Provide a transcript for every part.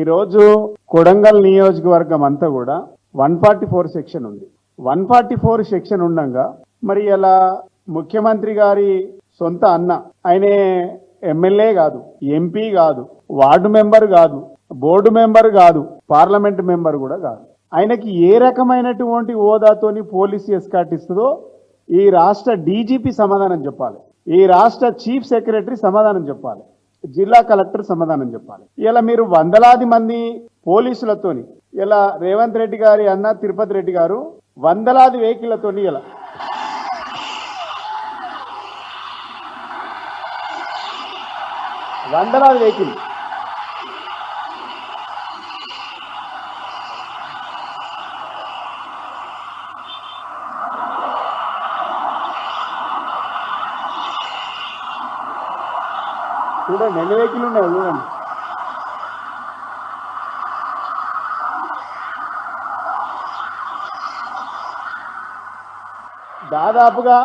ఈరోజు కొడంగల్ నియోజకవర్గం అంతా కూడా వన్ ఫార్టీ ఫోర్ సెక్షన్ ఉంది. వన్ ఫార్టీ ఫోర్ సెక్షన్ ఉండగా మరి ఇలా ముఖ్యమంత్రి గారి సొంత అన్న ఆయనే ఎమ్మెల్యే కాదు ఎంపీ కాదు వార్డు మెంబర్ కాదు బోర్డు మెంబర్ కాదు పార్లమెంట్ మెంబర్ కూడా కాదు. ఆయనకి ఏ రకమైనటువంటి హోదాతోని పోలీసు ఎస్కాట్ ఇస్తుందో ఈ రాష్ట్ర డీజీపీ సమాధానం చెప్పాలి. ఈ రాష్ట్ర చీఫ్ సెక్రటరీ సమాధానం చెప్పాలి. జిల్లా కలెక్టర్ సమాధానం చెప్పాలి. ఇలా మీరు వందలాది మంది పోలీసులతోని ఇలా రేవంత్ రెడ్డి గారి అన్న తిరుపతి రెడ్డి గారు వందలాది వెహికల్లతోని ఇలా. వందలాది వెహికల్. చూడండి ఎన్ని వెహికల్ ఉన్నాయి చూడండి. దాదాపుగా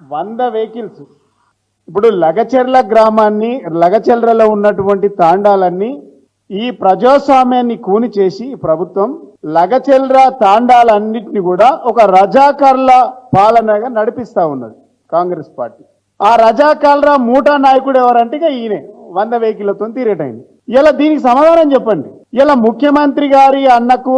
వంద వెహికల్స్ ఇప్పుడు లగచెర్ల గ్రామాన్ని లగచెర్లలో ఉన్నటువంటి తాండాలన్నీ ఈ ప్రజాస్వామ్యాన్ని కూని చేసి ప్రభుత్వం లగచెల్ర తాండాలన్నింటినీ కూడా ఒక రజాకర్ల పాలనగా నడిపిస్తా ఉన్నది కాంగ్రెస్ పార్టీ. ఆ రజాకాలరా మూటా నాయకుడు ఎవరంటే ఈయనే. వంద వెహికల్లతో తీరేటైంది. ఇలా దీనికి సమాధానం చెప్పండి. ఇలా ముఖ్యమంత్రి గారి అన్నకు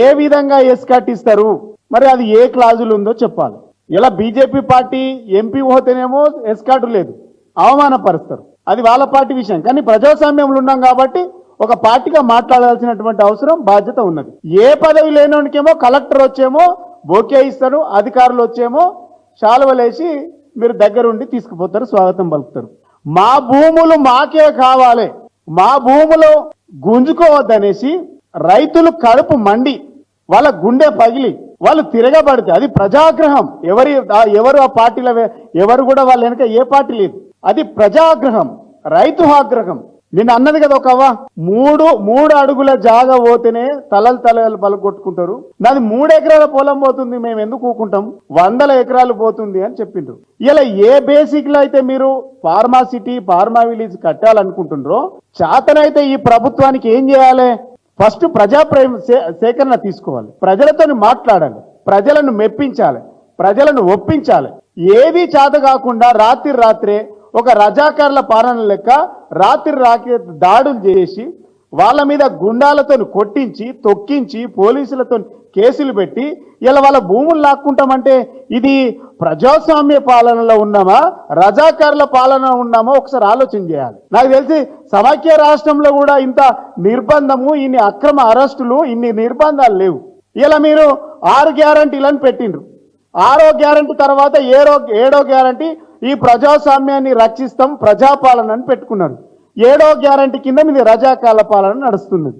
ఏ విధంగా ఎస్కట్ ఇస్తారు? మరి అది ఏ క్లాజులు ఉందో చెప్పాలి. ఇలా బీజేపీ పార్టీ ఎంపీ పోతేనేమో ఎస్కాటు లేదు. అవమానపరుస్తారు. అది వాళ్ళ పార్టీ విషయం. కానీ ప్రజాస్వామ్యంలో ఉన్నాం కాబట్టి ఒక పార్టీగా మాట్లాడాల్సినటువంటి అవసరం బాధ్యత ఉన్నది. ఏ పదవి లేనోనికేమో కలెక్టర్ వచ్చేమో బోకే ఇస్తారు అధికారులు వచ్చేమో శాలువలేసి మీరు దగ్గరుండి తీసుకుపోతారు స్వాగతం పలుకుతారు. మా భూములు మాకే కావాలి. మా భూములు గుంజుకోవద్దనేసి రైతులు కడుపు మండి వాళ్ళ గుండె పగిలి వాళ్ళు తిరగబడితే అది ప్రజాగ్రహం. ఎవరి ఎవరు ఆ పార్టీల వే- ఎవరు కూడా వాళ్ళ వెనక ఏ పార్టీ లేదు. అది ప్రజాగ్రహం రైతు ఆగ్రహం. నిన్న అన్నది కదా ఒక అవ్వ. మూడు మూడు అడుగుల జాగా పోతేనే తలలు తలలు పలుకొట్టుకుంటారు నాది మూడు ఎకరాల పొలం పోతుంది మేము ఎందుకు ఊకుంటాం? వందల ఎకరాలు పోతుంది అని చెప్పిండ్రు. ఇలా ఏ బేసిక్లో అయితే మీరు ఫార్మా సిటీ ఫార్మా విలేజ్ కట్టాలనుకుంటుండ్రో చాతనైతే ఈ ప్రభుత్వానికి ఏం చేయాలి? ఫస్ట్ ప్రజా ప్రేమ సే- సేకరణ తీసుకోవాలి. ప్రజలతో మాట్లాడాలి. ప్రజలను మెప్పించాలి. ప్రజలను ఒప్పించాలి. ఏది చేత కాకుండా రాత్రి రాత్రే ఒక రజాకర్ల పాలన లెక్క రాత్రి రాత్రి దాడులు చేసి వాళ్ళ మీద గుండాలతో కొట్టించి తొక్కించి పోలీసులతో కేసులు పెట్టి ఇలా వాళ్ళ భూములు లాక్కుంటామంటే ఇది ప్రజాస్వామ్య పాలనలో ఉన్నామా? రజాకారుల పాలన ఉన్నామా? ఒకసారి ఆలోచన చేయాలి. నాకు తెలిసి సమాఖ్య రాష్ట్రంలో కూడా ఇంత నిర్బంధము ఇన్ని అక్రమ అరెస్టులు ఇన్ని నిర్బంధాలు లేవు. ఇలా మీరు ఆరు గ్యారంటీలను పెట్టిండ్రు. ఆరో గ్యారంటీ తర్వాత ఏడో ఏడో గ్యారంటీ ఈ ప్రజాస్వామ్యాన్ని రక్షిస్తాం ప్రజాపాలన అని పెట్టుకున్నారు. ఏడో గ్యారంటీ కింద మీది రజాకాల పాలన నడుస్తున్నది.